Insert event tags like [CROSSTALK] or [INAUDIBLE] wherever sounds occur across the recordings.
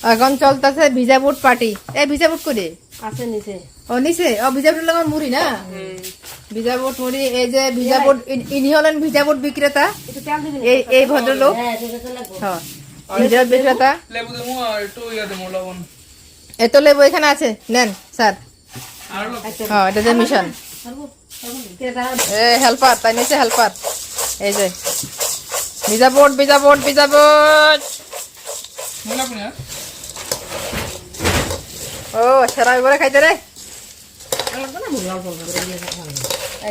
এখন চলতেছে ভিজা বুট পার্টি। এ ভিজা বুট করে আছে নিচে। ও নিছে ও ভিজা বুট লাগার মুড়ি না? ভিজা বুট মুড়ি এই যে ভিজা বুট ইনি হলেন ভিজা বুট বিক্রেতা। এই এই ভদ্রলোক। হ্যাঁ ভিজা বুট বিক্রেতা। লেবু দেবো আর একটু ইয়ে দেবো লবণ। এত লেবু এখানে আছে? নেন স্যার। আর হ্যাঁ এটা যে মিশন। এ হেল্পার তাই নিচে হেল্পার এই যে। ভিজা বুট ভিজা বুট ভিজা বুট। আপনি ও সেরা করে খাইতে রে।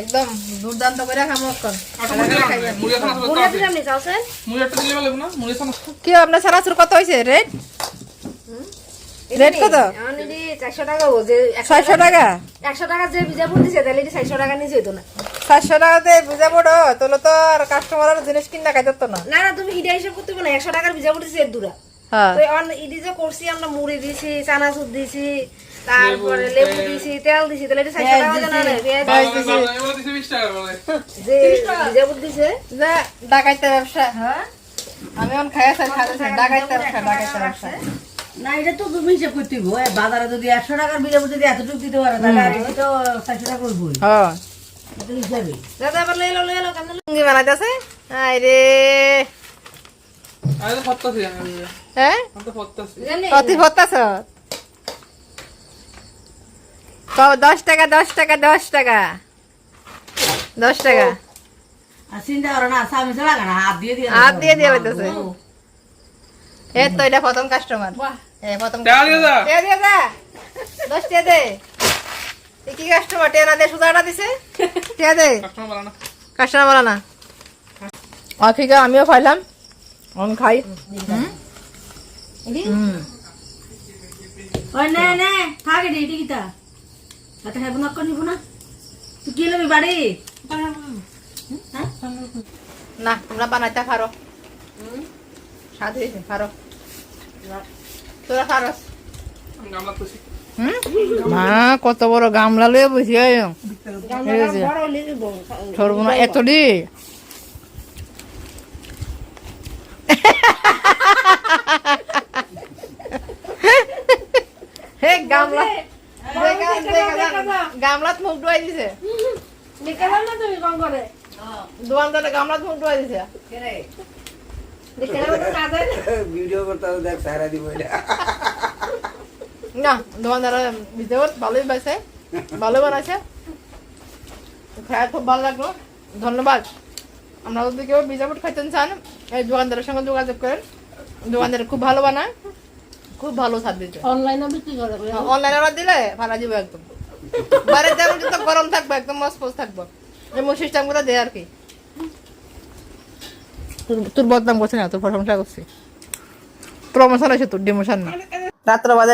একদম দুর্দান্ত করে আচ্ছা, কি আপনার সারাসুর কত হয়েছে রেট? রেট কত? চারশো টাকা ও যে একশো ছয়শো টাকা? একশো টাকা যে বিজা ফুল দিছে তাহলে এটি চারশো টাকা নিচে হইতো না। সাতশো টাকাতে বুঝা পড়ো তোলো তো আর কাস্টমার জিনিস কিনা খাইতে না। না না তুমি ইটা হিসাব করতে না একশো টাকার বিজা দিছে দূরা। যে করছি আমরা মুড়ি দিছি চানাচুর দিছি তারপরে লেবু দিছি। তেল দিছি তাহলে এটা চারশো টাকা না পেঁয়াজ বাবা, বাবা, দিছে। 20 টাকা। বলে। যে দিছে। যা ডাকাইতে ব্যবসা হ্যাঁ? আমি এখন খাই আছি ডাকাইতে ব্যবসা ডাকাইতে ব্যবসা। না এটা তো তুমি হিসেব করতে বাজারে যদি একশো টাকার বিলে যদি এতটুকু দিতে পারো তাহলে আর তো চারশো টাকা করবোই হ্যাঁ। হিসাবে। দাদা আবার লইলো লইলো কেন লুঙ্গি বানাইতেছে? আই দশ টাকা দশ টাকা দশ টাকা। দশ টাকা। হাত দিয়ে দিয়ে এ তো এটা প্রথম কাস্টমার প্রথম টাকা দশ টিয়া দে। কি কাস্টমার [LAUGHS] দে সুদাটা দিছে? টিয়া দে। কাস্টমার বলে না। আমিও খাইলাম আমি খাই ওই নে নে থাক এটি এটি কিতা তাতে খাইব না নিব না তুই কি লবি বাড়ি না তোমরা বানাইতে পারো স্বাদ হয়েছে পারো তোরা পারস আমি মা কত বড় গামলা লয়ে বসে সর্বনা এতটি হে গামলা দেখা দেখা গামলাত মুখ ডুয়াই দিছে। দেখলাম না তুমি কম করে দোকানদারে গামলাত মুখ ডুয়াই দিছে। দেখলাম তো না যায় না? ভিডিও করতে দেখ সারা দিব না দোকানদারে ভিডিও ভালোই পাইছে। ভালো বানাইছে। খায় খুব ভালো লাগল। ধন্যবাদ। আমরা যদি কেউ বিজাপুর খাইতে চান এই দোকানদারের সঙ্গে যোগাযোগ করেন দোকানদার খুব ভালো বানায়। খুব ভালো স্বাদ দিতে অনলাইনে বিক্রি করে অনলাইন দিলে ভাড়া দিব একদম। বাড়িতে যেমন কিন্তু গরম একদম থাকব। করে দেয় আর কি। তোর- বদনাম করছে না, তোর প্রশংসা করছি। প্রমোশন আছে তোর ডিমোশন না।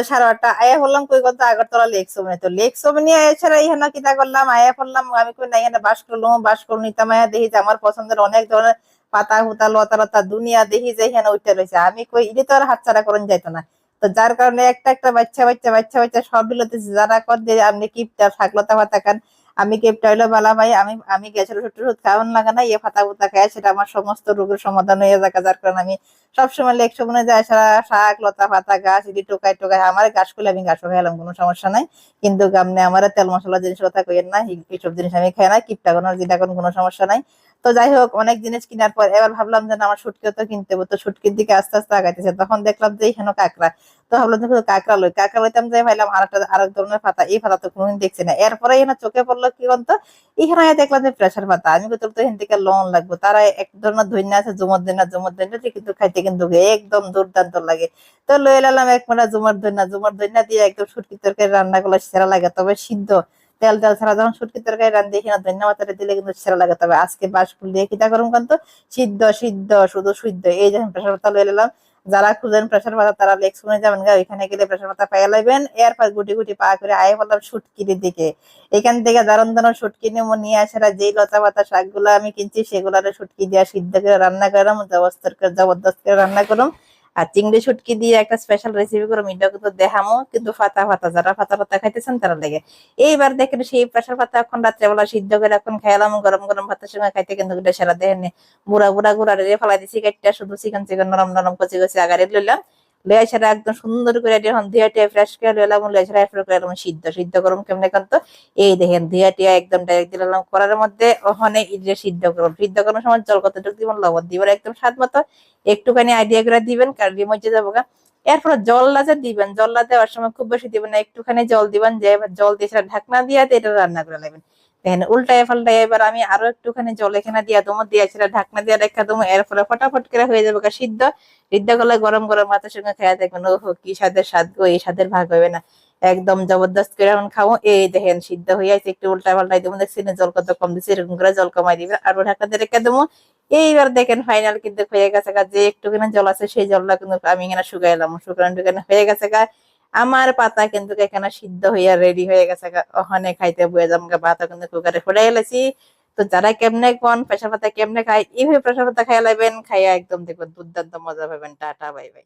সাড়ে আটটা, আয়া বললাম, কই আগরতলা লেক সোমনে তো? লেক আয়া ছাড়া কিতা করলাম? আয়া করলাম আমি কই না ইহানা বাস করলাম, বাস করল নিতাম আয়া দেখি যে আমার পছন্দের অনেক ধরনের পাতা হুতা লতা লতা দুনিয়া, দেখি যে ইহানা উঠে রয়েছে। আমি কই তো আর হাতছাড়া করুন যাইতো না। তো যার কারণে একটা একটা বাচ্চা বাচ্চা বাচ্চা বাচ্চা সব বিলতেছে। যারা কর যে আপনি কিপটা শাকলতা পাতা খান, আমি কিপটা হইল বালা ভাই, আমি আমি গ্যাসের ওষুধ টষুধ খাওয়ান লাগা না ইয়ে ফাতা ফুতা খায়, সেটা আমার সমস্ত রোগের সমাধান হয়ে যাক, যার কারণে আমি সবসময় লেক সময় যায় সারা শাক, লতা পাতা, গাছ এটি টোকাই টোকাই আমার গাছ করলে আমি গাছও খাইলাম কোনো সমস্যা নাই। কিন্তু আপনি আমার তেল মশলা জিনিস কথা কইেন না এইসব জিনিস আমি খাই না, কিপটা কোনো যেটা কোনো সমস্যা নাই। তো যাই হোক, অনেক জিনিস কেনার পর এবার ভাবলাম যে আমার সুটকিও তো কিনতে তো সুটকির দিকে আস্তে আস্তে আগাইতেছে। তখন দেখলাম যে এখানে কাঁকড়া। তো ভাবলাম যে কাঁকড়া লই। কাঁকড়া লইতাম যে ভাইলাম আর একটা আরেক ধরনের পাতা। এই পাতা তো কোনোদিন দেখছি না। এরপরে এখানে চোখে পড়ল কি বলতো? এখানে দেখলাম যে প্রেশার পাতা। আমি তো এখান থেকে লোন লাগবো। তারা এক ধরনের ধন্য আছে, জুমর ধন্য জুমর ধন্য কিন্তু খাইতে কিন্তু একদম দুর্দান্ত লাগে। তো লই এলাম এক মোটা জুমর ধন্য জুমর ধন্য দিয়ে একদম সুটকি তরকারি রান্না করলে সেরা লাগে। তবে সিদ্ধ। তেল তেল ছাড়া যখন সুটকি তরকারি রান্ধি এখানে ধন্যবাদ দিলে কিন্তু সেরা লাগে। তবে আজকে বাস ফুল দিয়ে কিটা করুন কিন্তু? সিদ্ধ সিদ্ধ, শুধু সিদ্ধ। এই যখন প্রেশার পাতা লই এলাম যারা খুঁজেন প্রেশার পাতা, তারা লেক্স শুনে যাবেন গা, ওইখানে গেলে প্রেশার পাতা পাইয়া লাইবেন। এরপর গুটি গুটি পা করে আয় বললাম শুটকির দিকে। এখান থেকে দারুণ দারুণ শুটকি নিয়ে নিয়ে আসারা যেই লতা পাতা শাকগুলো আমি কিনছি সেগুলারে শুটকি দিয়ে সিদ্ধ করে রান্না করলাম জবরদস্ত করে জবরদস্ত করে রান্না করলাম আর চিংড়ি ছুটকি দিয়ে একটা স্পেশাল রেসিপি করে এটা কিন্তু দেখামো, কিন্তু ফাতা ফাতা, যারা ফাতা ফাতা খাইতেছেন তারা লেগে। এইবার দেখেন সেই প্রেশার ফাতা এখন রাত্রেবেলা সিদ্ধ করে এখন খাইলাম, গরম গরম ভাতের সঙ্গে খাইতে কিন্তু এটা সেরা দেখেন বুড়া বুড়া গুড়া রে, ফেলাই দিছি কাটটা শুধু চিকেন চিকেন নরম নরম কচি কচি আগারে লইলাম। লয়া ছাড়া একদম সুন্দর করে টিয়া ফ্রেশ করে লয়া ছাড়া করে সিদ্ধ সিদ্ধ এই দেখেন একদম ডাইরেক্ট দিলাম করার মধ্যে, ওখানে সিদ্ধ সিদ্ধ সময় জল কতটুকু দিবেন লবণ দিবেন একদম স্বাদ মতো। একটুখানি আইডিয়া করে দিবেন, কারণ মজে যাব গা। এরপর দিবেন জল লা দেওয়ার সময় খুব বেশি দিবেন না, একটুখানি জল দিবেন, যে জল দিয়ে সেটা ঢাকনা দিয়ে এটা রান্না করে নেবেন উল্টায় এবার আমি আরও একটুখানি জল এখানে দিয়া ঢাকনা রেখা ফটাফট করে হয়ে যাবে সিদ্ধ। সিদ্ধ গরম গরম সঙ্গে দেখবেন কি স্বাদের স্বাদ এই স্বাদের ভাগ হবে না। একদম জবরদস্ত করে এখন খাব, এই দেখেন সিদ্ধ হয়ে আছে, একটু উল্টা পাল্টাই দেবো দেখছি জল কত কম দিচ্ছে এরকম করে জল কমাই দিবে, আর ঢাকনা দিয়ে রেখে দেবো এইবার দেখেন ফাইনাল কিন্তু হয়ে গেছে যে একটুখানি জল আছে, সেই জলটা কিন্তু আমি এখানে শুকাইলাম, শুকানো টুকানো হয়ে গেছে গা। আমার পাতা কিন্তু এখানে সিদ্ধ হইয়া রেডি হয়ে গেছে ওখানে খাইতে বয়ে যাম পাতা কিন্তু কুকারে ফুটাই এলেছি তো যারা কেমনে কোন পেশা পাতা কেমনে খায়, এইভাবে পেশা পাতা খাইয়া লাইবেন, খাইয়া একদম দেখবেন দুর্দান্ত মজা পাবেন টাটা, বাই বাই।